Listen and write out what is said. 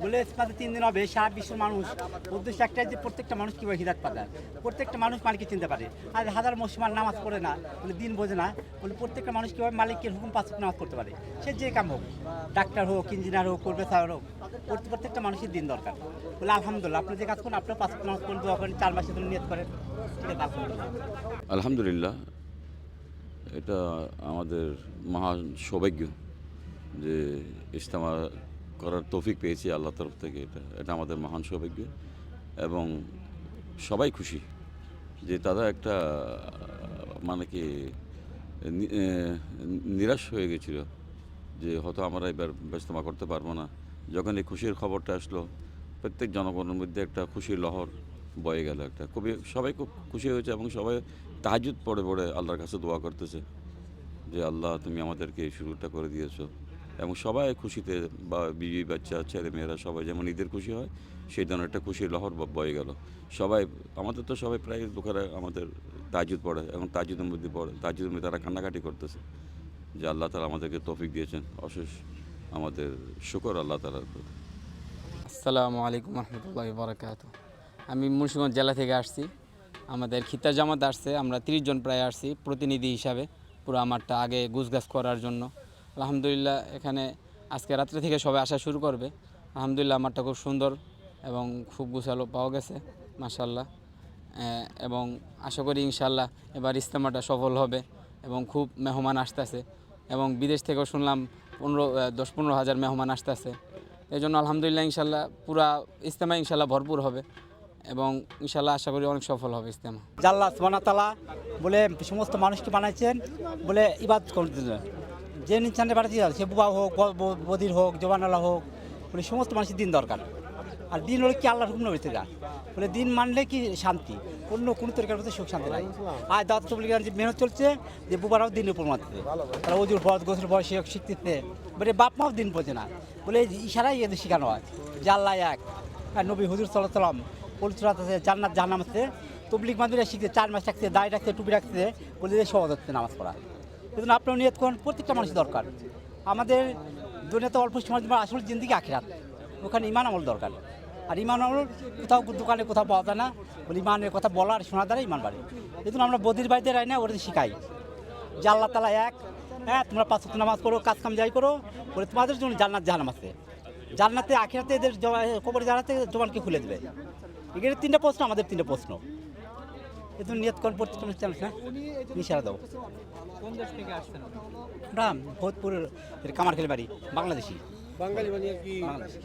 বলে ইস্পাতে তিন দিন হবে, সারা বিশ্বের মানুষ। উদ্দেশ্য একটাই যে প্রত্যেকটা মানুষ কীভাবে হিদাত পাতা। প্রত্যেকটা মানুষ মালিককে চিনতে পারে। আর হাজার মুসলমান নামাজ পড়ে না, বলে দিন বোঝে না, বলে প্রত্যেকটা মানুষ কীভাবে মালিকের হুকুম পাঁচ নামাজ পড়তে পারে। সে যে কাম হোক, ডাক্তার হোক, ইঞ্জিনিয়ার হোক প্রফেসর হোক, প্রত্যেক- প্রত্যেকটা মানুষের দিন দরকার। বলে আলহামদুলিল্লাহ, আপনি যে কাজ করেন আপনার পাঁচ নামাজ পড়েন, দোয়া করেন, চার মাসে ধরে নিয়ত করেন। আলহামদুলিল্লাহ, এটা আমাদের মহান সৌভাগ্য। যে ইজতেমা করার তৌফিক পেয়েছি আল্লাহ তরফ থেকে। এটা এটা আমাদের মহান সৌভাগ্য। এবং সবাই খুশি যে তারা একটা মানে কি নিরাশ হয়ে গেছিল যে হয়তো আমরা এবার ব্যস্তমা করতে পারব না। যখন এই খুশির খবরটা আসলো, প্রত্যেক জনগণের মধ্যে একটা খুশির লহর বয়ে গেল একটা। খুবই, সবাই খুব খুশি হয়েছে এবং সবাই তাহাজুদ পড়ে পড়ে আল্লাহর কাছে দোয়া করতেছে যে, আল্লাহ তুমি আমাদেরকে এই শুরুটা করে দিয়েছ। এবং সবাই খুশিতে বা বিবি বাচ্চা ছেলে মেয়েরা সবাই যেমন ঈদের খুশি হয়, সেই ধরনের একটা খুশির লহর বয়ে গেল। সবাই, আমাদের তো সবাই প্রায় লোকেরা আমাদের তাজুদ পড়ে, এবং তাজুদের মধ্যে পড়ে, তাজুদের মধ্যে তারা কান্নাকাটি করতেছে যে আল্লাহ তালা আমাদেরকে তৌফিক দিয়েছেন। অশেষ আমাদের শুকর আল্লাহ তালার প্রতি আসসালামু আলাইকুম রহমতুল্লাহ বরাকাত আমি মুন্সিগঞ্জ জেলা থেকে আসছি। আমাদের খিতা জামাত আসছে, আমরা তিরিশ জন প্রায় আসছি প্রতিনিধি হিসাবে, পুরো আমারটা আগে গুছগাছ করার জন্য। আলহামদুলিল্লাহ, এখানে আজকে রাত্রে থেকে সবাই আসা শুরু করবে। আলহামদুলিল্লাহ আমারটা খুব সুন্দর এবং খুব গুছালো পাওয়া গেছে মাসাল্লাহ এবং আশা করি ইনশাল্লাহ এবার ইস্তেমাটা সফল হবে এবং খুব মেহমান আসতেছে। এবং বিদেশ থেকেও শুনলাম পনেরো দশ পনেরো হাজার মেহমান আসতেছে। এই জন্য আলহামদুলিল্লাহ ইনশাল্লাহ পুরা ইস্তেমা ইনশাল্লাহ ভরপুর হবে এবং ইনশাল্লাহ আশা করি অনেক সফল হবে ইস্তেমা জাল্লা সোনা তালা বলে, সমস্ত মানুষকে বানাইছেন বলে ইবাদ করতে যে নিচানে বাড়াতে সে বুবা হোক বদির হোক জবানালা হোক বলে সমস্ত মানুষের দিন দরকার। আর দিন হলে কি আল্লাহর হুকুম নবীতে যা বলে দিন মানলে কি শান্তি? অন্য কোনো তরিকার মধ্যে সুখ শান্তি নাই। আর দাঁত চবলিগান যে মেহনত চলছে, যে বুবারাও দিন উপর মারতে তারা অজুর ফরজ গোসল ফরজ সে শিখতেছে বলে বাপ মাও দিন বোঝে না। বলে ইশারাই এদের শেখানো হয়। যে আল্লাহ এক, আর নবী হুজুর সাল্লাম পবিত্রাত আছে, জান্নাত, জাহান্নাম আছে। তবলিক মাদুরা শিখছে চার মাস রাখছে দায় রাখছে টুপি রাখছে বলে সহজ হচ্ছে নামাজ পড়া। এই আপনার নিয়ত করুন, প্রত্যেকটা মানুষের দরকার। আমাদের দুনিয়াতে অল্প সময় আসল জিন্দিগি আখিরাত। ওখানে ইমান আমল দরকার। আর ইমান আমল কোথাও দোকানে কোথাও পাওয়া যায় না। বলে ইমানের কথা বলার শোনা দ্বারা ইমান বাড়ে। এই জন্য আমরা বদির বাড়িতে রাই না ওদের শিখাই। যে আল্লাহ তালা এক হ্যাঁ তোমরা পাঁচ নামাজ করো কাজ কাম যাই করো, বলে তোমাদের জন্য জান্নাত জাহান্নাম আছে। জান্নাতে আখিরাতে এদের কবরে জানাতে জবানকে খুলে দেবে। এখানে তিনটা প্রশ্ন, আমাদের তিনটা প্রশ্ন। জন্য নিয়ত কোন প্রত্যেকটা মানুষ জানিস না দাও। কোন দেশ থেকে আসছেন আমরা ভোজপুরের কামারখালি বাড়ি বাংলাদেশি। বাঙালি মানে আর কি বাংলাদেশি।